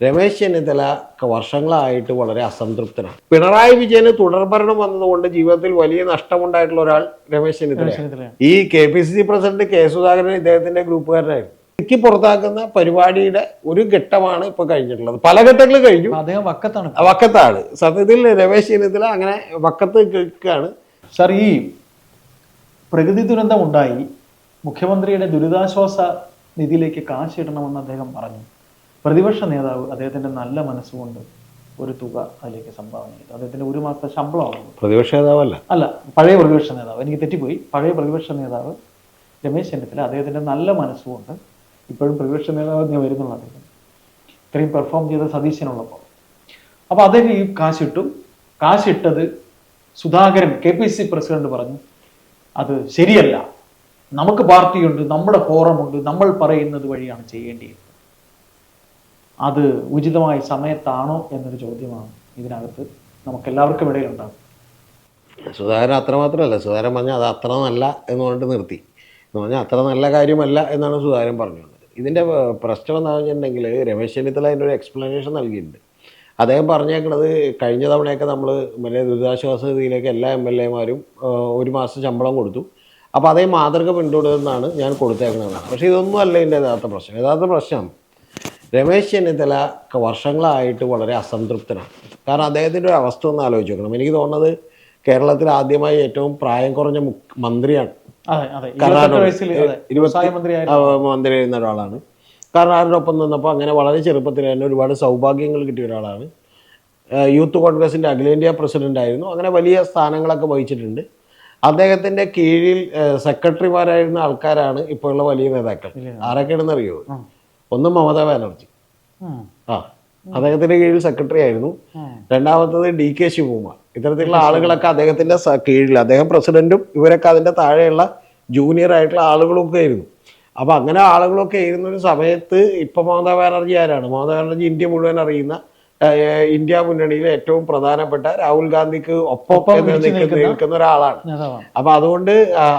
രമേശ് ചെന്നിത്തല ക- വർഷങ്ങളായിട്ട് വളരെ അസംതൃപ്തനാണ്. പിണറായി വിജയന് തുടർഭരണം വന്നതുകൊണ്ട് ജീവിതത്തിൽ വലിയ നഷ്ടമുണ്ടായിട്ടുള്ള ഒരാൾ രമേശ് ചെന്നിത്തല ഈ K P C C president K Sudhakaran ഇദ്ദേഹത്തിന്റെ ഗ്രൂപ്പുകാരനായിരുന്നു. ഇടുക്കി പുറത്താക്കുന്ന പരിപാടിയുടെ ഒരു ഘട്ടമാണ് ഇപ്പൊ കഴിഞ്ഞിട്ടുള്ളത്. പല ഘട്ടങ്ങൾ കഴിഞ്ഞു. അദ്ദേഹം വക്കത്താണ്. ആ വക്കത്താണ്. സത്യത്തിൽ രമേശ് ചെന്നിത്തല അങ്ങനെ വക്കത്ത് നിൽക്കുകയാണ്. സർ ഈ പ്രകൃതി ദുരന്തം ഉണ്ടായി മുഖ്യമന്ത്രിയുടെ ദുരിതാശ്വാസ നിധിയിലേക്ക് കാശിടണമെന്ന് അദ്ദേഹം പറഞ്ഞു. പ്രതിപക്ഷ നേതാവ് അദ്ദേഹത്തിന്റെ നല്ല മനസ്സുകൊണ്ട് ഒരു തുക അതിലേക്ക് സംഭാവന ചെയ്തു. അദ്ദേഹത്തിന്റെ ഒരു മാസത്തെ ശമ്പളമാണ് പ്രതിപക്ഷ നേതാവല്ല. അല്ല പഴയ പ്രതിപക്ഷ നേതാവ്. എനിക്ക് തെറ്റിപ്പോയി. പഴയ പ്രതിപക്ഷ നേതാവ് രമേശ് ചെന്നിത്തല അദ്ദേഹത്തിന്റെ നല്ല മനസ്സുകൊണ്ട് ഇപ്പോഴും പ്രതിപക്ഷ നേതാവ് ഞാൻ വരുന്നുള്ള അദ്ദേഹം. ഇത്രയും പെർഫോം ചെയ്ത സതീശനുള്ളപ്പോൾ. അപ്പൊ അദ്ദേഹം ഈ കാശിട്ടു കാശിട്ടത് Sudhakaran K P C president പറഞ്ഞു അത് ശരിയല്ല. നമുക്ക് പാർട്ടിയുണ്ട് നമ്മുടെ ഫോറമുണ്ട് നമ്മൾ പറയുന്നത് വഴിയാണ് ചെയ്യേണ്ടത് അത് ഉചിതമായ സമയത്താണോ എന്നൊരു ചോദ്യമാണ് ഇതിനകത്ത് നമുക്ക് എല്ലാവർക്കും ഇടയിലുണ്ടാകും സുധാകരൻ അത്രമാത്രമല്ല സുധാകരൻ പറഞ്ഞാൽ അത് അത്ര നല്ല എന്ന് പറഞ്ഞിട്ട് നിർത്തി. എന്ന് പറഞ്ഞാൽ അത്ര നല്ല കാര്യമല്ല എന്നാണ് സുധാകരൻ പറഞ്ഞത് ഇതിന്റെ പ്രശ്നം എന്താണെന്ന് വെച്ചിട്ടുണ്ടെങ്കിൽ രമേശ് ചെന്നിത്തല അതിന്റെ ഒരു എക്സ്പ്ലനേഷൻ നൽകിയിട്ടുണ്ട്. അദ്ദേഹം പറഞ്ഞേക്കുന്നത് കഴിഞ്ഞ തവണയൊക്കെ നമ്മൾ മറ്റേ ദുരിതാശ്വാസ നിധിയിലേക്ക് എല്ലാ എം എൽ എമാരും ഒരു മാസം ശമ്പളം കൊടുത്തു. അപ്പോൾ അതേ മാതൃക പിന്തുടരുന്നതാണ് ഞാൻ കൊടുത്തേക്കുന്നത് പക്ഷേ ഇതൊന്നും അല്ല ഇതിന്റെ യഥാർത്ഥ പ്രശ്നം. യഥാർത്ഥ പ്രശ്നം രമേശ് ചെന്നിത്തല വർഷങ്ങളായിട്ട് വളരെ അസംതൃപ്തനാണ്. കാരണം അദ്ദേഹത്തിന്റെ ഒരു അവസ്ഥ ഒന്ന് ആലോചിച്ച് നോക്കണം. എനിക്ക് തോന്നുന്നത് കേരളത്തിൽ ആദ്യമായി ഏറ്റവും പ്രായം കുറഞ്ഞ മന്ത്രിയാണ്. മന്ത്രിയായിരുന്നു മന്ത്രി എന്ന ഒരാളാണ്. കർണാടനൊപ്പം നിന്നപ്പോൾ അങ്ങനെ വളരെ ചെറുപ്പത്തിൽ തന്നെ ഒരുപാട് സൗഭാഗ്യങ്ങൾ കിട്ടിയ ഒരാളാണ്. യൂത്ത് കോൺഗ്രസിന്റെ അഖിലേന്ത്യാ പ്രസിഡന്റ് ആയിരുന്നു. അങ്ങനെ വലിയ സ്ഥാനങ്ങളൊക്കെ വഹിച്ചിട്ടുണ്ട്. അദ്ദേഹത്തിന്റെ കീഴിൽ സെക്രട്ടറിമാരായിരുന്ന ആൾക്കാരാണ് ഇപ്പോഴുള്ള വലിയ നേതാക്കൾ. ആരൊക്കെയാണെന്ന് അറിയോ ഉം. ഒന്ന് മമതാ ബാനർജി. ആ അദ്ദേഹത്തിന്റെ കീഴിൽ സെക്രട്ടറി ആയിരുന്നു. രണ്ടാമത്തത് ഡി കെ ശിവകുമാർ. ഇത്തരത്തിലുള്ള ആളുകളൊക്കെ അദ്ദേഹത്തിന്റെ കീഴിൽ അദ്ദേഹം പ്രസിഡന്റും ഇവരൊക്കെ അതിന്റെ താഴെയുള്ള ജൂനിയർ ആയിട്ടുള്ള ആളുകളൊക്കെ ആയിരുന്നു. അപ്പൊ അങ്ങനെ ആളുകളൊക്കെ ആയിരുന്ന ഒരു സമയത്ത് ഇപ്പൊ മമതാ ബാനർജി ആരാണ്? മമതാ ബാനർജി ഇന്ത്യ മുഴുവൻ അറിയുന്ന ഇന്ത്യ മുന്നണിയിലെ ഏറ്റവും പ്രധാനപ്പെട്ട രാഹുൽ ഗാന്ധിക്ക് ഒപ്പം നിൽക്കുന്ന ഒരാളാണ്. അപ്പൊ അതുകൊണ്ട്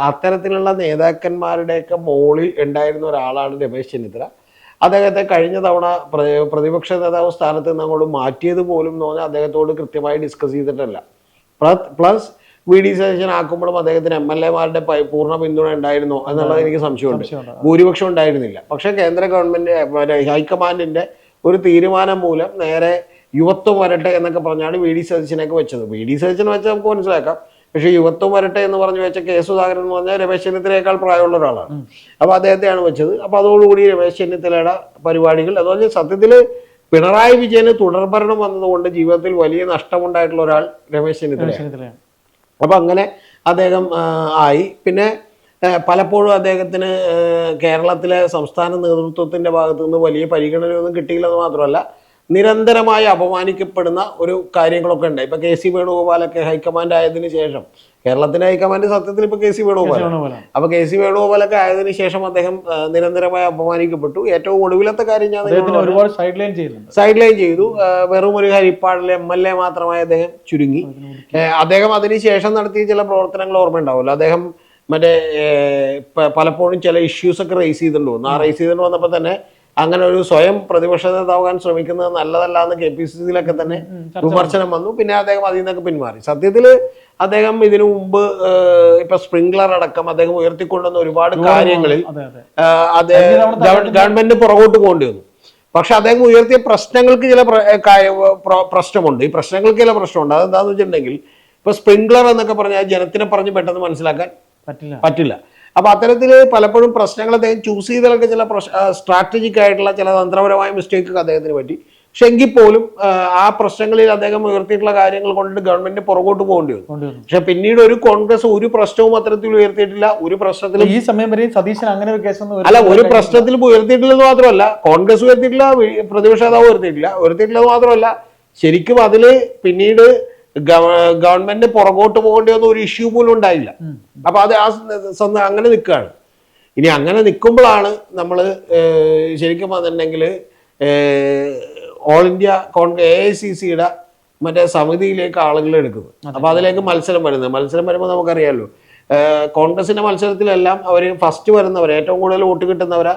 അത്തരത്തിലുള്ള നേതാക്കന്മാരുടെയൊക്കെ മോളിൽ ഉണ്ടായിരുന്ന ഒരാളാണ് രമേശ് ചെന്നിത്തല. അദ്ദേഹത്തെ കഴിഞ്ഞ തവണ പ്രതിപക്ഷ നേതാവ് സ്ഥാനത്ത് നിന്ന് അങ്ങോട്ട് മാറ്റിയത് പോലും എന്ന് പറഞ്ഞാൽ അദ്ദേഹത്തോട് കൃത്യമായി ഡിസ്കസ് ചെയ്തിട്ടല്ല. പ്ലസ് വി ഡി സതീശൻ ആക്കുമ്പോഴും അദ്ദേഹത്തിന് എം എൽ എമാരുടെ പൂർണ പിന്തുണ ഉണ്ടായിരുന്നോ എന്നുള്ളത് എനിക്ക് സംശയമുണ്ട്. ഭൂരിപക്ഷം ഉണ്ടായിരുന്നില്ല. പക്ഷെ കേന്ദ്ര ഗവൺമെന്റ് ഹൈക്കമാൻഡിന്റെ ഒരു തീരുമാനം മൂലം നേരെ യുവത്വം വരട്ടെ എന്നൊക്കെ പറഞ്ഞാണ് വി ഡി സതീശനൊക്കെ വെച്ചത്. വി ഡി സതീശൻ വെച്ചാൽ നമുക്ക് മനസ്സിലാക്കാം. പക്ഷേ യുവത്വം വരട്ടെ എന്ന് പറഞ്ഞു വെച്ച കെ സുധാകരൻ എന്ന് പറഞ്ഞാൽ രമേശ് ചെന്നിത്തലയേക്കാൾ പ്രായമുള്ള ഒരാളാണ് അപ്പോൾ അദ്ദേഹത്തെയാണ് വെച്ചത്. അപ്പോൾ അതോടുകൂടി രമേശ് ചെന്നിത്തലയുടെ പരിപാടികൾ അതുപോലെ സത്യത്തിൽ പിണറായി വിജയന് തുടർഭരണം വന്നതുകൊണ്ട് ജീവിതത്തിൽ വലിയ നഷ്ടമുണ്ടായിട്ടുള്ള ഒരാൾ രമേശ് ചെന്നിത്തലയാണ്. അപ്പൊ അങ്ങനെ അദ്ദേഹം ആയി. പിന്നെ പലപ്പോഴും അദ്ദേഹത്തിന് കേരളത്തിലെ സംസ്ഥാന നേതൃത്വത്തിന്റെ ഭാഗത്തു നിന്ന് വലിയ പരിഗണനയൊന്നും കിട്ടിയില്ലെന്ന് മാത്രമല്ല നിരന്തരമായി അപമാനിക്കപ്പെടുന്ന ഒരു കാര്യങ്ങളൊക്കെ ഉണ്ട്. ഇപ്പൊ കെ സി വേണുഗോപാലൊക്കെ ഹൈക്കമാൻഡ് ആയതിനു ശേഷം കേരളത്തിന്റെ ഹൈക്കമാൻഡ് സത്യത്തിൽ ഇപ്പൊ കെ സി വേണുഗോപാൽ അപ്പൊ കെ സി വേണുഗോപാലൊക്കെ ആയതിനു ശേഷം അദ്ദേഹം നിരന്തരമായി അപമാനിക്കപ്പെട്ടു. ഏറ്റവും ഒടുവിലത്തെ കാര്യം ഞാൻ ഒരുപാട് സൈഡ് ലൈൻ ചെയ്യുന്നുണ്ട് സൈഡ് ലൈൻ ചെയ്തു. വെറും ഒരു ഹരിപ്പാടിലെ എം എൽ എ മാത്രമായി അദ്ദേഹം ചുരുങ്ങി. അദ്ദേഹം അതിനുശേഷം നടത്തിയ ചില പ്രവർത്തനങ്ങൾ ഓർമ്മയുണ്ടാവുമല്ലോ അദ്ദേഹം മറ്റേ പലപ്പോഴും ചില ഇഷ്യൂസ് ഒക്കെ റേസ് ചെയ്തിട്ടുണ്ട്. ആ റേസ് ചെയ്തിട്ട് വന്നപ്പോൾ തന്നെ അങ്ങനെ ഒരു സ്വയം പ്രതിപക്ഷ നേതാവാൻ ശ്രമിക്കുന്നത് നല്ലതല്ല എന്ന് കെ പി സി സിയിലൊക്കെ തന്നെ വിമർശനം വന്നു. പിന്നെ അദ്ദേഹം അതിൽ നിന്നൊക്കെ പിന്മാറി. സത്യത്തിൽ അദ്ദേഹം ഇതിനു മുമ്പ് ഇപ്പൊ സ്പ്രിംഗ്ലർ അടക്കം അദ്ദേഹം ഉയർത്തിക്കൊണ്ടുവന്ന ഒരുപാട് കാര്യങ്ങളിൽ ഗവ- ഗവൺമെന്റ് പുറകോട്ട് പോകേണ്ടി വന്നു പക്ഷെ അദ്ദേഹം ഉയർത്തിയ പ്രശ്നങ്ങൾക്ക് ചില പ്രശ്നമുണ്ട്. ഈ പ്രശ്നങ്ങൾക്ക് ചില പ്രശ്നമുണ്ട്. അതെന്താന്ന് വെച്ചിട്ടുണ്ടെങ്കിൽ ഇപ്പൊ സ്പ്രിംഗ്ലർ എന്നൊക്കെ പറഞ്ഞാൽ ജനത്തിനെ പറഞ്ഞ് പെട്ടെന്ന് മനസ്സിലാക്കാൻ പറ്റില്ല. പറ്റില്ല. അപ്പൊ അത്തരത്തിൽ പലപ്പോഴും പ്രശ്നങ്ങൾ അദ്ദേഹം ചൂസ് ചെയ്തതൊക്കെ ചില സ്ട്രാറ്റജിക് ആയിട്ടുള്ള ചില തന്ത്രപരമായ മിസ്റ്റേക്ക് അദ്ദേഹത്തിന് പറ്റി. പക്ഷെ എങ്കിൽ പോലും ആ, പ്രശ്നങ്ങളിൽ അദ്ദേഹം ഉയർത്തിയിട്ടുള്ള കാര്യങ്ങൾ കൊണ്ട് ഗവൺമെന്റ് പുറകോട്ട് പോകേണ്ടി വന്നു. പക്ഷെ പിന്നീട് ഒരു കോൺഗ്രസ് ഒരു പ്രശ്നവും അത്തരത്തിൽ ഉയർത്തിയിട്ടില്ല. ഒരു പ്രശ്നത്തിൽ ഈ സമയം വരെയും സതീശൻ അങ്ങനെ ഒരു കേസൊന്നും അല്ല ഒരു പ്രശ്നത്തിൽ ഉയർത്തിയിട്ടില്ലെന്ന് മാത്രമല്ല കോൺഗ്രസ് ഉയർത്തിയിട്ടില്ല പ്രതിപക്ഷ നേതാവ് ഉയർത്തിയിട്ടില്ല ഉയർത്തിയിട്ടില്ലെന്ന് മാത്രമല്ല ശരിക്കും അതിൽ പിന്നീട് ഗവൺമെന്റ് പുറകോട്ട് പോകേണ്ട ഒന്നും ഒരു ഇഷ്യൂ പോലും ഉണ്ടായില്ല. അപ്പൊ അത് ആ അങ്ങനെ നിൽക്കുകയാണ്. ഇനി അങ്ങനെ നിൽക്കുമ്പോഴാണ് നമ്മൾ ശരിക്കും പറഞ്ഞിട്ടുണ്ടെങ്കിൽ all India Congress A I C സിയുടെ മറ്റേ സമിതിയിലേക്ക് ആളുകളെ എടുക്കുന്നത്. അപ്പൊ അതിലേക്ക് മത്സരം വരുന്നത്. മത്സരം വരുമ്പോൾ നമുക്കറിയാമല്ലോ കോൺഗ്രസിന്റെ മത്സരത്തിലെല്ലാം അവർ ഫസ്റ്റ് വരുന്നവർ ഏറ്റവും കൂടുതൽ വോട്ട് കിട്ടുന്നവരെ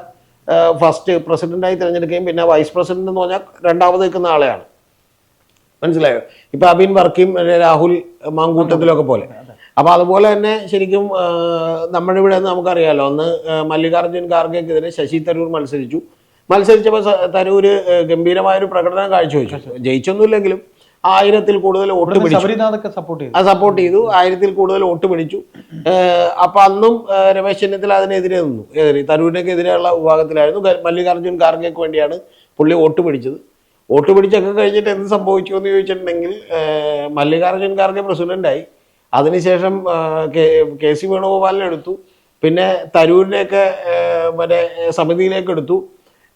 ഫസ്റ്റ് പ്രസിഡന്റായി തിരഞ്ഞെടുക്കുകയും പിന്നെ വൈസ് പ്രസിഡന്റ് എന്ന് പറഞ്ഞാൽ രണ്ടാമത് നിൽക്കുന്ന ആളെയാണ്. മനസ്സിലായോ? ഇപ്പൊ അബിൻ വർക്കിയും രാഹുൽ മാങ്കൂട്ടത്തിലൊക്കെ പോലെ. അപ്പൊ അതുപോലെ തന്നെ ശരിക്കും നമ്മുടെ ഇവിടെ നമുക്കറിയാലോ അന്ന് മല്ലികാർജുൻ ഖാർഗെക്കെതിരെ ശശി തരൂർ മത്സരിച്ചു. മത്സരിച്ചപ്പോൾ തരൂര് ഗംഭീരമായൊരു പ്രകടനം കാഴ്ചവെച്ചു. ജയിച്ചൊന്നുമില്ലെങ്കിലും ആയിരത്തിൽ കൂടുതൽ വോട്ട് പിടിച്ചു. സപ്പോർട്ട് ചെയ്തു. അത് സപ്പോർട്ട് ചെയ്തു. ആയിരത്തിൽ കൂടുതൽ വോട്ട് പിടിച്ചു. അപ്പൊ അന്നും രമേശ് ചെന്നിത്തല അതിനെതിരെ നിന്നു. തരൂരിനൊക്കെ എതിരെയുള്ള വിഭാഗത്തിലായിരുന്നു. മല്ലികാർജുൻ ഖാർഗെക്ക് വേണ്ടിയാണ് പുള്ളി വോട്ട് പിടിച്ചത്. വോട്ട് പിടിച്ചൊക്കെ കഴിഞ്ഞിട്ട് എന്ത് സംഭവിച്ചു എന്ന് ചോദിച്ചിട്ടുണ്ടെങ്കിൽ മല്ലികാർജുൻ ഖാർഗെ പ്രസിഡന്റായി. അതിനുശേഷം കെ സി വേണുഗോപാലിനെ എടുത്തു. പിന്നെ തരൂരിനെയൊക്കെ മറ്റേ സമിതിയിലേക്ക് എടുത്തു.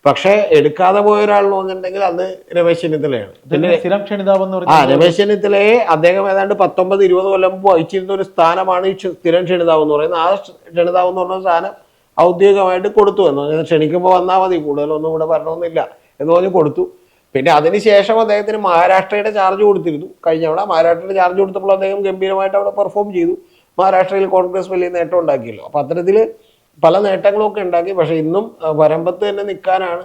പക്ഷേ എടുക്കാതെ പോയ ഒരാളെന്ന് പറഞ്ഞിട്ടുണ്ടെങ്കിൽ അന്ന് രമേശ് ചെന്നിത്തലയാണ്. പിന്നെ സ്ഥിരം ക്ഷണിതാവെന്ന് ആ രമേശ് ചെന്നിത്തലയെ അദ്ദേഹം ഏതാണ്ട് പത്തൊമ്പത് ഇരുപത് കൊല്ലം വഹിച്ചിരുന്ന ഒരു സ്ഥാനമാണ് ഈ സ്ഥിരം ക്ഷണിതാവ് എന്ന് പറയുന്നത്. ആ ക്ഷ- ക്ഷണിതാവ് എന്ന് പറഞ്ഞ സ്ഥാനം ഔദ്യോഗികമായിട്ട് കൊടുത്തു എന്ന് പറഞ്ഞാൽ ക്ഷണിക്കുമ്പോൾ വന്നാൽ മതി. കൂടുതലൊന്നും ഇവിടെ വരണമെന്നില്ല എന്ന് പറഞ്ഞ് കൊടുത്തു. പിന്നെ അതിനുശേഷം അദ്ദേഹത്തിന് മഹാരാഷ്ട്രയുടെ ചാർജ് കൊടുത്തിരുന്നു. കഴിഞ്ഞ തവണ മഹാരാഷ്ട്രയുടെ ചാർജ് കൊടുത്തപ്പോൾ അദ്ദേഹം ഗംഭീരമായിട്ട് അവിടെ പെർഫോം ചെയ്തു. മഹാരാഷ്ട്രയിൽ കോൺഗ്രസ് വലിയ നേട്ടം ഉണ്ടാക്കിയല്ലോ. അപ്പം അത്തരത്തിൽ പല നേട്ടങ്ങളൊക്കെ ഉണ്ടാക്കി. പക്ഷേ ഇന്നും വരമ്പത്ത് തന്നെ നിൽക്കാനാണ്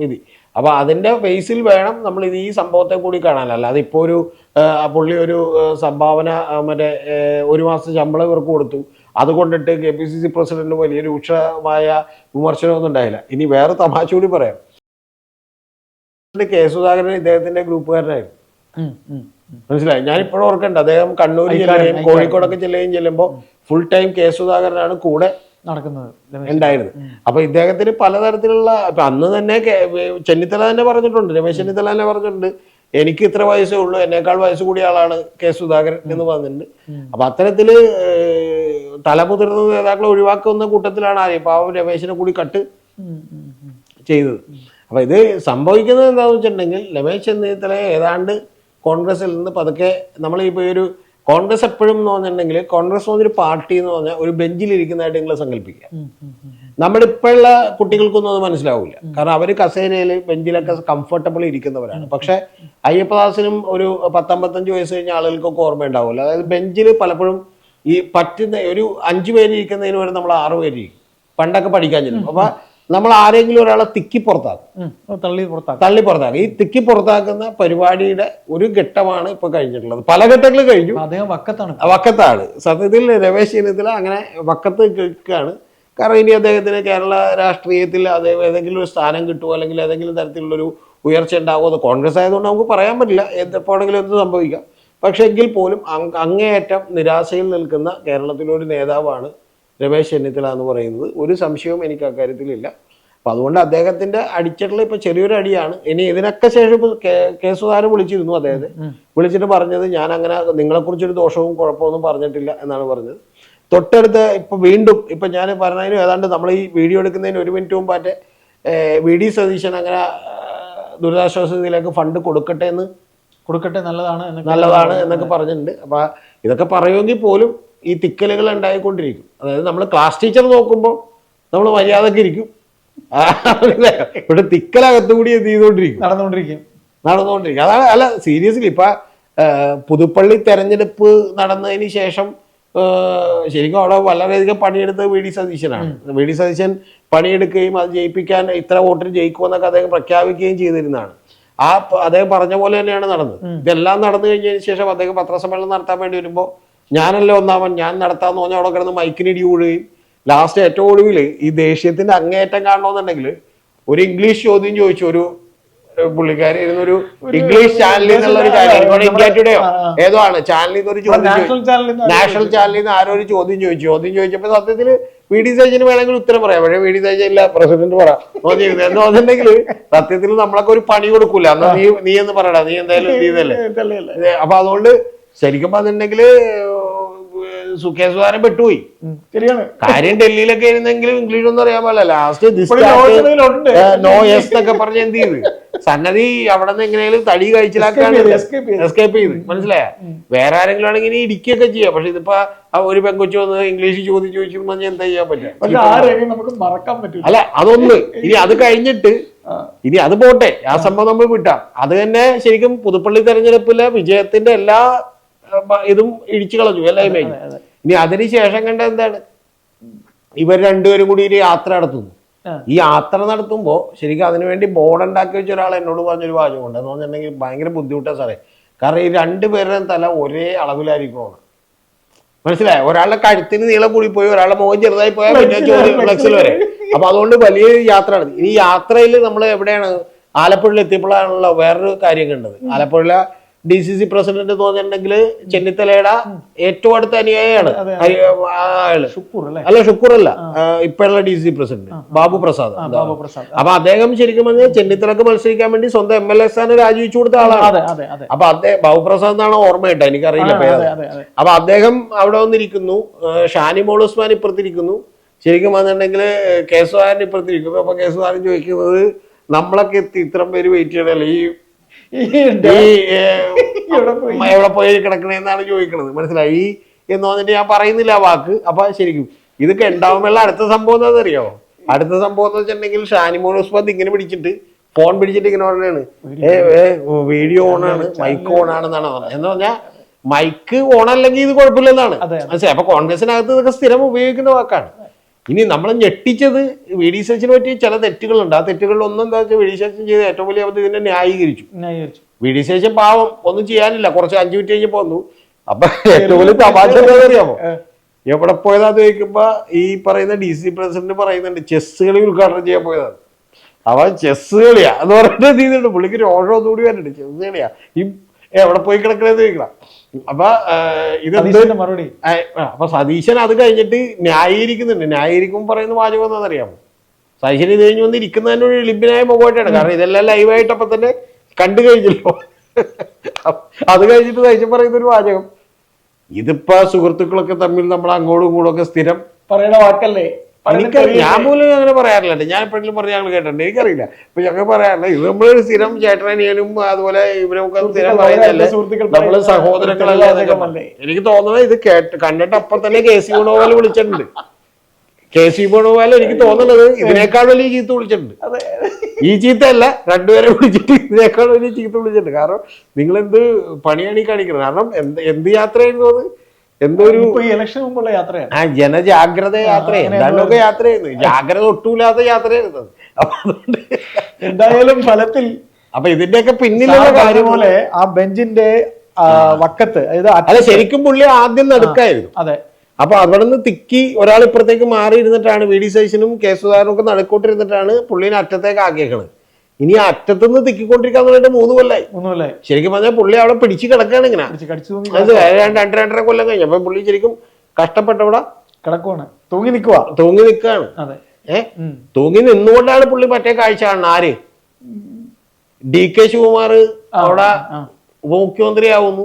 വിധി. അപ്പോൾ അതിന്റെ ഫേസിൽ വേണം നമ്മൾ ഇത് ഈ സംഭവത്തെ കൂടി കാണാൻ. അല്ലാതെ ഇപ്പോൾ ഒരു പുള്ളി ഒരു സംഭാവന മറ്റേ ഒരു മാസം ശമ്പളം ഇവർക്ക് കൊടുത്തു. അതുകൊണ്ടിട്ട് K P C C president വലിയ രൂക്ഷമായ വിമർശനമൊന്നും ഉണ്ടായില്ല. ഇനി വേറെ തമാശ കൂടി പറയാം. കെ സുധാകരൻ ഇദ്ദേഹത്തിന്റെ ഗ്രൂപ്പുകാരനായിരുന്നു. മനസ്സിലായി? ഞാൻ ഇപ്പോഴും ഓർക്കണ്ട അദ്ദേഹം കണ്ണൂർ ജില്ലയും. കോഴിക്കോടൊക്കെ ജില്ലയും ചെല്ലുമ്പോൾ ഫുൾ ടൈം കെ സുധാകരനാണ് കൂടെ നടക്കുന്നത് ഉണ്ടായിരുന്നത്. ഉണ്ടായിരുന്നു അപ്പൊ ഇദ്ദേഹത്തിന് പലതരത്തിലുള്ള ഇപ്പൊ അന്ന് തന്നെ ചെന്നിത്തല തന്നെ പറഞ്ഞിട്ടുണ്ട് രമേശ് ചെന്നിത്തല തന്നെ പറഞ്ഞിട്ടുണ്ട് എനിക്ക് ഇത്ര വയസ്സേ ഉള്ളൂ എന്നേക്കാൾ വയസ്സ് കൂടിയ ആളാണ് കെ സുധാകരൻ എന്ന് പറഞ്ഞിട്ടുണ്ട്. അപ്പൊ അത്തരത്തിൽ തലമുതിർന്ന നേതാക്കളെ ഒഴിവാക്കുന്ന കൂട്ടത്തിലാണ് ആരെയും പാവം രമേശിനെ കൂടി കട്ട്. ചെയ്തത്. അപ്പൊ ഇത് സംഭവിക്കുന്നത് എന്താണെന്ന് വെച്ചിട്ടുണ്ടെങ്കിൽ രമേശ് ചെന്നിത്തലയെ ഏതാണ്ട് കോൺഗ്രസിൽ നിന്ന് പതുക്കെ നമ്മൾ ഇപ്പോൾ ഒരു കോൺഗ്രസ് എപ്പോഴും എന്ന് പറഞ്ഞിട്ടുണ്ടെങ്കിൽ കോൺഗ്രസ് എന്ന് പറഞ്ഞൊരു പാർട്ടി എന്ന് പറഞ്ഞാൽ ഒരു ബെഞ്ചിലിരിക്കുന്നതായിട്ട് നിങ്ങൾ സങ്കല്പിക്കുക. നമ്മുടെ ഇപ്പോഴുള്ള കുട്ടികൾക്കൊന്നും അത് മനസ്സിലാവില്ല കാരണം അവർ കസേരയിൽ ബെഞ്ചിലൊക്കെ കംഫർട്ടബിൾ ഇരിക്കുന്നവരാണ്. പക്ഷെ അയ്യപ്പദാസിനും ഒരു പത്തമ്പത്തഞ്ച് വയസ്സ് കഴിഞ്ഞ ആളുകൾക്കൊക്കെ ഓർമ്മ ഉണ്ടാവില്ല അതായത് ബെഞ്ചിൽ പലപ്പോഴും ഈ പറ്റുന്ന ഒരു അഞ്ചു പേര് ഇരിക്കുന്നതിന് വരെ നമ്മൾ ആറ് പേര് പണ്ടൊക്കെ പഠിക്കാൻ ചെല്ലും അപ്പൊ നമ്മൾ ആരെങ്കിലും ഒരാളെ തിക്കി പുറത്താക്കും. തള്ളി പുറത്താക്കും. തള്ളി പുറത്താക്കും. ഈ തിക്കി പുറത്താക്കുന്ന പരിപാടിയുടെ ഒരു ഘട്ടമാണ് ഇപ്പൊ കഴിഞ്ഞിട്ടുള്ളത്. പല ഘട്ടങ്ങൾ കഴിഞ്ഞു. അദ്ദേഹം വക്കത്താണ്. വക്കത്താണ്. സത്യത്തിൽ രമേശ് ചെന്നിത്തല അങ്ങനെ വക്കത്ത് നിൽക്കുകയാണ്. കാരണം ഇനി അദ്ദേഹത്തിന് കേരള രാഷ്ട്രീയത്തിൽ അദ്ദേഹം ഏതെങ്കിലും ഒരു സ്ഥാനം കിട്ടുമോ അല്ലെങ്കിൽ ഏതെങ്കിലും തരത്തിലുള്ളൊരു ഉയർച്ച ഉണ്ടാവുമോ അത് കോൺഗ്രസ് ആയതുകൊണ്ട് നമുക്ക് പറയാൻ പറ്റില്ല. എപ്പോഴെങ്കിലും എന്ത് സംഭവിക്കാം. പക്ഷെ എങ്കിൽ പോലും അങ്ങേയറ്റം നിരാശയിൽ നിൽക്കുന്ന കേരളത്തിലൊരു നേതാവാണ് രമേശ് ചെന്നിത്തല എന്ന് പറയുന്നത്. ഒരു സംശയവും എനിക്ക് അക്കാര്യത്തിലില്ല അപ്പം അതുകൊണ്ട് അദ്ദേഹത്തിന്റെ അടിച്ചിട്ടുള്ള ഇപ്പൊ ചെറിയൊരു അടിയാണ്. ഇനി ഇതിനൊക്കെ ശേഷം ഇപ്പൊ കെ- കെ വിളിച്ചിരുന്നു അദ്ദേഹത്തെ. വിളിച്ചിട്ട് പറഞ്ഞത് ഞാൻ അങ്ങനെ നിങ്ങളെക്കുറിച്ചൊരു ദോഷവും കുഴപ്പമൊന്നും പറഞ്ഞിട്ടില്ല എന്നാണ് പറഞ്ഞത്. തൊട്ടടുത്ത് ഇപ്പൊ വീണ്ടും ഇപ്പൊ ഞാൻ പറഞ്ഞതിന് ഏതാണ്ട് നമ്മൾ ഈ വീഡിയോ എടുക്കുന്നതിന് ഒരു മിനിറ്റ് മുമ്പാറ്റെ വി ഡി സതീശൻ അങ്ങനെ ദുരിതാശ്വാസ നിധിയിലേക്ക് ഫണ്ട് കൊടുക്കട്ടെ എന്ന് കൊടുക്കട്ടെ നല്ലതാണ് നല്ലതാണ് എന്നൊക്കെ പറഞ്ഞിട്ടുണ്ട്. അപ്പൊ ഇതൊക്കെ പറയുമെങ്കിൽ പോലും ഈ തിക്കലുകൾ ഉണ്ടായിക്കൊണ്ടിരിക്കും. അതായത് നമ്മൾ ക്ലാസ് ടീച്ചർ നോക്കുമ്പോൾ നമ്മൾ മര്യാദയ്ക്ക് ഇരിക്കും. ഇവിടെ തിക്കലകത്ത് കൂടി എന്ത് ചെയ്തുകൊണ്ടിരിക്കും. നടന്നുകൊണ്ടിരിക്കും. നടന്നുകൊണ്ടിരിക്കും. അതാണ് അല്ല സീരിയസ്ലി ഇപ്പൊ പുതുപ്പള്ളി തെരഞ്ഞെടുപ്പ് നടന്നതിന് ശേഷം ശരിക്കും അവിടെ വളരെയധികം പണിയെടുത്തത് വി ഡി സതീശനാണ്. വി ഡി സതീശൻ പണിയെടുക്കുകയും അത് ജയിപ്പിക്കാൻ ഇത്ര വോട്ടിന് ജയിക്കുമെന്നൊക്കെ അദ്ദേഹം പ്രഖ്യാപിക്കുകയും ചെയ്തിരുന്നതാണ്. ആ അദ്ദേഹം പറഞ്ഞ പോലെ തന്നെയാണ് നടന്നത്. ഇതെല്ലാം നടന്നു കഴിഞ്ഞതിന് ശേഷം അദ്ദേഹം പത്രസമ്മേളനം നടത്താൻ വേണ്ടി വരുമ്പോൾ ഞാനല്ലേ ഒന്നാമൻ? ഞാൻ നടത്താന്ന് പറഞ്ഞാൽ അവിടെ കിടന്ന് മൈക്കിനിടി കൂടുകയും ലാസ്റ്റ് ഏറ്റവും ഒടുവിൽ ഈ ദേഷ്യത്തിന്റെ അങ്ങേയറ്റം കാണണമെന്നുണ്ടെങ്കിൽ ഒരു ഇംഗ്ലീഷ് ചോദ്യം ചോദിച്ചു. ഒരു പുള്ളിക്കാരൻ പുള്ളിക്കാരി ഇരുന്നൊരു ഇംഗ്ലീഷ് ചാനലിൽ നിന്നുള്ള ഒരു ഇവിടെ ഇന്ത്യ ടുഡേയോ. ഏതോ ആണ്. ചാനലിൽ നിന്ന് ഒരു ചോദ്യം നാഷണൽ. ചാനലിൽ നിന്ന് ആരോ ഒരു ചോദ്യം ചോദിച്ചു. ചോദ്യം ചോദിച്ചപ്പോൾ സത്യത്തിൽ വി ഡി സൈജന് വേണമെങ്കിൽ ഉത്തരം പറയാം. പക്ഷേ വി ഡി സൈജൻ ഇല്ല പ്രസിഡന്റ് പറ. എന്ന് പറഞ്ഞിട്ടുണ്ടെങ്കിൽ സത്യത്തിൽ നമ്മളൊക്കെ ഒരു പണി കൊടുക്കൂല. എന്നാ നീ നീ എന്ന് പറയടാ. നീ എന്തായാലും എന്ത് ചെയ്തല്ലേ? അപ്പൊ അതുകൊണ്ട് ശരിക്കും പറഞ്ഞിട്ടുണ്ടെങ്കിൽ സുഖേസുധാരൻ പെട്ടുപോയി. ശരിയാണ്. കാര്യം ഡൽഹിയിലൊക്കെ ഇരുന്നെങ്കിലും ഇംഗ്ലീഷ് ഒന്നും അറിയാൻ പാടില്ല. ലാസ്റ്റ്. നോ എസ് എന്നൊക്കെ പറഞ്ഞ് എന്ത് ചെയ്ത്? സംഗതി അവിടെ നിന്ന് എങ്ങനെയാലും തടി കഴിച്ചിലാക്കാൻ എസ്കേപ്പ് ചെയ്ത് മനസ്സിലായ? വേറെ ആരെങ്കിലും ആണെങ്കിൽ ഇനി ഇടിക്കുകയൊക്കെ ചെയ്യാം. പക്ഷെ ഇതിപ്പോ ആ ഒരു പെങ്കൊച്ചു വന്ന് ഇംഗ്ലീഷ് ചോദിച്ചു ചോദിച്ചു പറഞ്ഞാൽ എന്താ ചെയ്യാൻ പറ്റും അല്ല അതൊന്ന്. ഇനി അത് കഴിഞ്ഞിട്ട്. ഇനി അത് പോട്ടെ. ആ സംഭവം നമ്മൾ വിട്ടാം. അത് തന്നെ ശരിക്കും പുതുപ്പള്ളി തെരഞ്ഞെടുപ്പിലെ വിജയത്തിന്റെ എല്ലാ ഇതും ഇടിച്ചു കളഞ്ഞു എല്ലാ ഇമേജും ഇനി അതിന് ശേഷം കണ്ട എന്താണ്? ഇവർ രണ്ടുപേരും കൂടി ഒരു യാത്ര നടത്തുന്നു. ഈ യാത്ര നടത്തുമ്പോൾ ശരിക്കും അതിനുവേണ്ടി ബോർഡ് ഉണ്ടാക്കി വെച്ച ഒരാൾ എന്നോട് പറഞ്ഞൊരു വാചകമുണ്ട്. എന്ന് പറഞ്ഞിട്ടുണ്ടെങ്കിൽ ഭയങ്കര ബുദ്ധിമുട്ടാണ് സാറേ. കാരണം ഈ രണ്ടുപേരുടെയും തല ഒരേ അളവിലായിരിക്കും മനസ്സിലായോ? ഒരാളുടെ കഴുത്തിന് നീളം കൂടി പോയി ഒരാളുടെ മുഖം ചെറുതായി പോയാൽ പിന്നെ ചോദ്യം ഫ്ലക്സിൽ വരെ. അപ്പൊ അതുകൊണ്ട് വലിയ യാത്ര യാത്രയാണ് ഈ യാത്രയിൽ നമ്മൾ എവിടെയാണ്? ആലപ്പുഴയിൽ എത്തിയപ്പോഴാണല്ലോ വേറൊരു കാര്യം കണ്ടത്. Alappuzha D C C president തോന്നിയിട്ടുണ്ടെങ്കിൽ ചെന്നിത്തലയുടെ ഏറ്റവും അടുത്ത അനുയായിയാണ്. അല്ലേ? ഷുക്കൂർ അല്ല. ഇപ്പോഴുള്ള D C C president. Babu Prasad. അപ്പൊ അദ്ദേഹം ശരിക്കും പറഞ്ഞാൽ ചെന്നിത്തലക്ക് മത്സരിക്കാൻ വേണ്ടി സ്വന്തം എം എൽ എ സ്ഥാനം രാജിവെച്ചു കൊടുത്ത ആളാണ്. അപ്പൊ അദ്ദേഹം ബാബു പ്രസാദ് എന്നാണ് ഓർമ്മ കേട്ടോ എനിക്കറിയില്ല പേര്. അപ്പൊ അദ്ദേഹം അവിടെ വന്നിരിക്കുന്നു. ഷാനി മോൾ ഉസ്മാൻ ഇപ്പുറത്തിരിക്കുന്നു. ശരിക്കും വന്നിട്ടുണ്ടെങ്കിൽ കേസുകാരൻ ഇപ്പുറത്തിരിക്കുന്നു. അപ്പൊ കേസുകാരൻ ചോദിക്കുന്നത് നമ്മളൊക്കെ എത്തി ഇത്രയും പേര് വെയിറ്റ് ചെയ്യണല്ലേ? ഈ ഈ എവിടെ പോയി? കിടക്കണേന്നാണ് ചോദിക്കണത്. മനസ്സിലായി? ഈ എന്ന് പറഞ്ഞിട്ട് ഞാൻ പറയുന്നില്ല ആ വാക്ക്. അപ്പൊ ശരിക്കും ഇതൊക്കെ ഉണ്ടാവുമ്പോൾ അടുത്ത സംഭവം എന്താണെന്നറിയോ? അടുത്ത സംഭവം എന്ന് വെച്ചിട്ടുണ്ടെങ്കിൽ ഷാനിമോൻ ഉസ്മാൻ ഇങ്ങനെ പിടിച്ചിട്ട് ഫോൺ പിടിച്ചിട്ട് ഇങ്ങനെ ഏ വീഡിയോ ഓൺ ആണ് മൈക്ക് ഓൺ ആണെന്നാണ് പറഞ്ഞത്. എന്ന് പറഞ്ഞാൽ മൈക്ക് ഓൺ അല്ലെങ്കിൽ ഇത് കുഴപ്പമില്ലെന്നാണ്. മനസ്സിലായി? അപ്പൊ കോൺഗ്രസിനകത്ത് ഇതൊക്കെ സ്ഥിരം ഉപയോഗിക്കുന്ന വാക്കാണ്. ഇനി നമ്മൾ ഞെട്ടിച്ചത് വി ഡി സച്ചിന് പറ്റി ചില തെറ്റുകളുണ്ട്. ആ തെറ്റുകളിൽ ഒന്നും എന്താ വെച്ചാൽ വി ഡി സച്ചിൻ ചെയ്ത ഏറ്റവും വലിയ അവധി ഇതിനെ ന്യായീകരിച്ചു. ന്യായീകരിച്ചു. വി ഡി സേഷൻ പാവം ഒന്നും ചെയ്യാനില്ല. കുറച്ച് അഞ്ചു മിനിറ്റ് കഴിഞ്ഞ് പോന്നു അപ്പൊ ഏറ്റവും വലിയ തമാശ അറിയാമോ? എവിടെ പോയതാന്ന് ചോദിക്കുമ്പോ ഈ പറയുന്ന ഡി സി പ്രസിഡന്റ് പറയുന്നുണ്ട് ചെസ് കളി ഉദ്ഘാടനം ചെയ്യാൻ പോയതാണ് അവൻ ചെസ് കളിയാ എന്ന് പറഞ്ഞിട്ട് ചെയ്തിട്ടുണ്ട് പുള്ളിക്ക് രോഷം ഒന്നുകൂടി വരുന്നുണ്ട് ചെസ് കളിയാ. ഈ എവിടെ പോയി കിടക്കണേന്ന് ചോദിക്കണം. അപ്പൊ ഇത് മറുപടി. അപ്പൊ സതീശൻ അത് കഴിഞ്ഞിട്ട് ന്യായീകരിക്കുന്നുണ്ട്. ന്യായീകരിക്കുമ്പോൾ പറയുന്ന വാചകം എന്താണെന്നറിയാമോ സതീശൻ ഇത് കഴിഞ്ഞ് വന്ന് ഇരിക്കുന്നതിന് ഒരു ലിബിനായ മുഖമായിട്ടാണ്. കാരണം ഇതെല്ലാം ലൈവായിട്ട് അപ്പൊ തന്നെ കണ്ടു കഴിഞ്ഞല്ലോ. അത് കഴിഞ്ഞിട്ട് സതീശൻ പറയുന്ന ഒരു വാചകം. ഇതിപ്പോ സുഹൃത്തുക്കളൊക്കെ തമ്മിൽ നമ്മൾ അങ്ങോട്ടും ഇങ്ങോട്ടും ഒക്കെ സ്ഥിരം പറയണ വാക്കല്ലേ? എനിക്ക് ഞാൻ പോലും അങ്ങനെ പറയാറില്ല. ഞാൻ എപ്പോഴെങ്കിലും പറഞ്ഞ ഞങ്ങൾ കേട്ടിട്ടുണ്ട്? എനിക്കറിയില്ല. അപ്പൊ ഞങ്ങൾ പറയാറില്ല. ഇത് നമ്മൾ സ്ഥിരം ചേട്ടനും അതുപോലെ ഇവരൊക്കെ സ്ഥിരം പറയുന്നതല്ലേ? നമ്മൾ സഹോദരങ്ങളല്ലേ? എനിക്ക് തോന്നുന്നത് ഇത് കേട്ട് കണ്ടിട്ട് അപ്പൊ തന്നെ കെ സി വേണുഗോപാൽ വിളിച്ചിട്ടുണ്ട്. കെ സി വേണുഗോപാൽ എനിക്ക് തോന്നുന്നത് ഇതിനേക്കാൾ വലിയ ചീത്ത വിളിച്ചിട്ടുണ്ട്. അതെ. ഈ ചീത്ത അല്ല രണ്ടുപേരെ വിളിച്ചിട്ട് ഇതിനേക്കാൾ വലിയ ചീത്ത വിളിച്ചിട്ടുണ്ട്. കാരണം നിങ്ങൾ എന്ത് പണിയാണ് ഈ കാണിക്കുന്നത്? കാരണം എന്ത് എന്ത് യാത്രയായിരുന്നു അത്? എന്തോ ഒരു ഇലക്ഷൻ മുമ്പുള്ള യാത്രയാണ്. ആ ജനജാഗ്രത യാത്രയാണ്. എന്താണ്ടൊക്കെ യാത്ര ചെയ്യുന്നത് ജാഗ്രത ഒട്ടുമില്ലാത്ത യാത്രയായിരുന്നു അത്. അപ്പൊ അതുകൊണ്ട് എന്തായാലും ഫലത്തിൽ അപ്പൊ ഇതിന്റെയൊക്കെ പിന്നിലുള്ള കാര്യം പോലെ ആ ബെഞ്ചിന്റെ വക്കത്ത് അതായത് അല്ല ശരിക്കും പുള്ളി ആദ്യം നടുക്കായിരുന്നു. അതെ. അപ്പൊ അവിടെ നിന്ന് തിക്കി ഒരാൾ ഇപ്പുറത്തേക്ക് മാറി ഇരുന്നിട്ടാണ് വി ഡി സൈസിനും കെ സുധാകരനും ഒക്കെ നടുക്കോട്ടിരുന്നിട്ടാണ് പുള്ളീനെ അറ്റത്തേക്ക് ആക്കിയേക്കണത്. ഇനി അറ്റത്തുനിന്ന് തിക്കിക്കൊണ്ടിരിക്കാൻ തുടങ്ങിയിട്ട് മൂന്ന് കൊല്ലായി. ശരിക്കും പറഞ്ഞാൽ പുള്ളി അവിടെ പിടിച്ച് കിടക്കാണ് ഇങ്ങനെ. അത് രണ്ട് രണ്ട് രണ്ടര കൊല്ലം കഴിഞ്ഞു. അപ്പൊ പുള്ളി ശരിക്കും കഷ്ടപ്പെട്ടവിടെ കിടക്കുവാണ്. തൂങ്ങി നിൽക്കുവാ. തൂങ്ങി നിൽക്കുകയാണ്. ഏഹ്. തൂങ്ങി നിന്നുകൊണ്ടാണ് പുള്ളി മറ്റേ കാഴ്ച കാണുന്നത്. ആര്? ഡി കെ ശിവകുമാർ അവിടെ ഉപമുഖ്യമന്ത്രി ഉപമുഖ്യമന്ത്രിയാവുന്നു.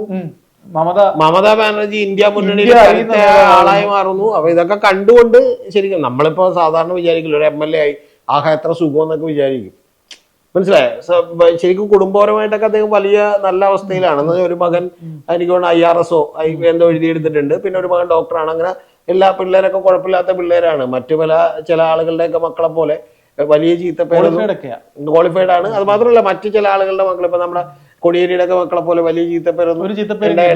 മമത മമതാ ബാനർജി ഇന്ത്യ നേതാവാകുന്നു. ആളായി മാറുന്നു. അപ്പൊ ഇതൊക്കെ കണ്ടുകൊണ്ട് ശരിക്കും നമ്മളിപ്പോ സാധാരണ വിചാരിക്കില്ല? ഒരു എം എൽ എ ആയി. ആഹാ എത്ര സുഖം എന്നൊക്കെ വിചാരിക്കും. മനസ്സിലായോ? ശരിക്കും കുടുംബപരമായിട്ടൊക്കെ അദ്ദേഹം വലിയ നല്ല അവസ്ഥയിലാണ് എന്ന് ഒരു മകൻ എനിക്ക് ഐ ആർ എസോ എന്തോ എഴുതിയെടുത്തിട്ടുണ്ട്. പിന്നെ ഒരു മകൻ ഡോക്ടറാണ്. അങ്ങനെ എല്ലാ പിള്ളേരൊക്കെ കുഴപ്പമില്ലാത്ത പിള്ളേരാണ്. മറ്റു പല ചില ആളുകളുടെയൊക്കെ മക്കളെ പോലെ വലിയ ചീത്തപ്പേരൊന്നും ക്വാളിഫൈഡ് ആണ്. അത് മാത്രമല്ല മറ്റു ചില ആളുകളുടെ മക്കൾ ഇപ്പൊ നമ്മുടെ കൊടിയേരിയുടെ ഒക്കെ മക്കളെ പോലെ വലിയ ചീത്തപ്പേരൊന്നും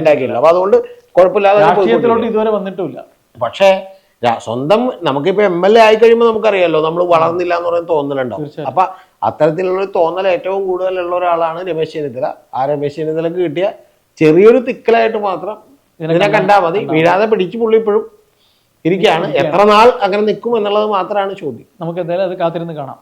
ഉണ്ടാക്കിയില്ല അപ്പൊ അതുകൊണ്ട് കുഴപ്പമില്ലാതെ ഇതുവരെ വന്നിട്ടില്ല പക്ഷേ സ്വന്തം നമുക്കിപ്പോ എം എൽ എ ആയി കഴിയുമ്പോൾ നമുക്കറിയാലോ നമ്മൾ വളർന്നില്ല എന്ന് പറയുന്ന തോന്നലുണ്ടാവും അപ്പൊ അത്തരത്തിലുള്ള ഒരു തോന്നൽ ഏറ്റവും കൂടുതലുള്ള ഒരാളാണ് രമേശ് ചെന്നിത്തല. ആ രമേശ് ചെന്നിത്തലക്ക് കിട്ടിയ ചെറിയൊരു തിക്കലായിട്ട് മാത്രം ഇതിനെ ഇതിനെ കണ്ടാൽ മതി. വീഴാതെ പിടിച്ചു പുള്ളി ഇപ്പോഴും ഇരിക്കുകയാണ്. എത്ര നാൾ അങ്ങനെ നിൽക്കും എന്നുള്ളത് മാത്രമാണ് ചോദ്യം. നമുക്ക് എന്തായാലും അത് കാത്തിരുന്ന് കാണാം.